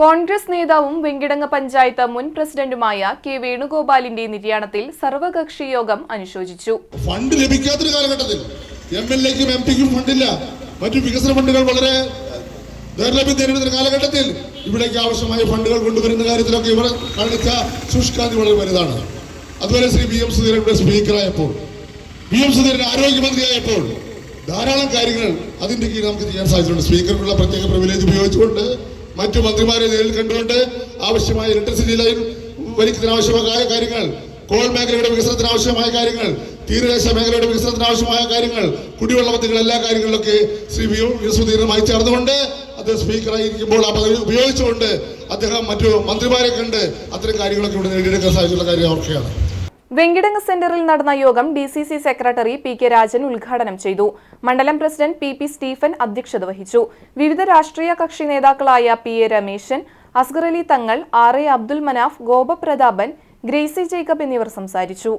കോൺഗ്രസ് നേതാവും വെങ്കിടങ്ങ് പഞ്ചായത്ത് മുൻ പ്രസിഡന്റുമായ കെ വേണുഗോപാലിന്റെ നിര്യാണത്തിൽ സർവകക്ഷി യോഗം അനുശോചിച്ചു. ഫണ്ട് ലഭിക്കാത്തൊരു കാലഘട്ടത്തിൽ എം എൽ എക്കും എം പിക്കും ഫണ്ടില്ല. മറ്റു വികസന ഫണ്ടുകൾ വളരെ നേരിടുന്ന കാലഘട്ടത്തിൽ ഇവിടേക്ക് ആവശ്യമായ ഫണ്ടുകൾ കൊണ്ടുവരുന്ന കാര്യത്തിലൊക്കെ ഇവർ കാണിച്ച ശുഷ്കാന്തി വളരെ വലുതാണ്. അതുപോലെ ശ്രീ വി എം സുധീരൻ ഇവിടെ സ്പീക്കറായപ്പോൾ വി എം സുധീരൻ ആരോഗ്യമന്ത്രിയായപ്പോൾ ധാരാളം കാര്യങ്ങൾ അതിന്റെ കീഴിൽ നമുക്ക് ചെയ്യാൻ സാധിച്ചിട്ടുണ്ട്. സ്പീക്കർക്കുള്ള പ്രത്യേക പ്രിവിലേജ് ഉപയോഗിച്ചുകൊണ്ട് മറ്റു മന്ത്രിമാരെ നേരിൽ കണ്ടുകൊണ്ട് ആവശ്യമായ ഇലക്ട്രിസിറ്റി ലൈൻ വലിക്കുന്നതിന് ആവശ്യമായ കാര്യങ്ങൾ കോൾ മേഖലയുടെ വികസനത്തിന് ആവശ്യമായ കാര്യങ്ങൾ തീരദേശ മേഖലയുടെ വികസനത്തിന് ആവശ്യമായ കാര്യങ്ങൾ കുടിവെള്ള പദ്ധതികൾ എല്ലാ കാര്യങ്ങളിലൊക്കെ ശ്രീ വി വി സുധീരനുമായി ചേർന്നുകൊണ്ട് അദ്ദേഹം സ്പീക്കറായിരിക്കുമ്പോൾ ആ പദവി ഉപയോഗിച്ചുകൊണ്ട് അദ്ദേഹം മറ്റു മന്ത്രിമാരെ കണ്ട് അത്തരം കാര്യങ്ങളൊക്കെ ഇവിടെ നേടിയെടുക്കാൻ സാധിച്ചുള്ള കാര്യം ഓർക്കുകയാണ്. വെങ്കിടങ്ങ് സെന്ററിൽ നടന്ന യോഗം D C C secretary P K Rajan ഉദ്ഘാടനം ചെയ്തു. മണ്ഡലം പ്രസിഡന്റ് പി പി സ്റ്റീഫൻ അധ്യക്ഷത വഹിച്ചു. വിവിധ രാഷ്ട്രീയ കക്ഷി നേതാക്കളായ P A Rameshan Asgar Ali Thangal R A Abdul Manaf Gopaprathapan Gracy Jacob എന്നിവർ സംസാരിച്ചു.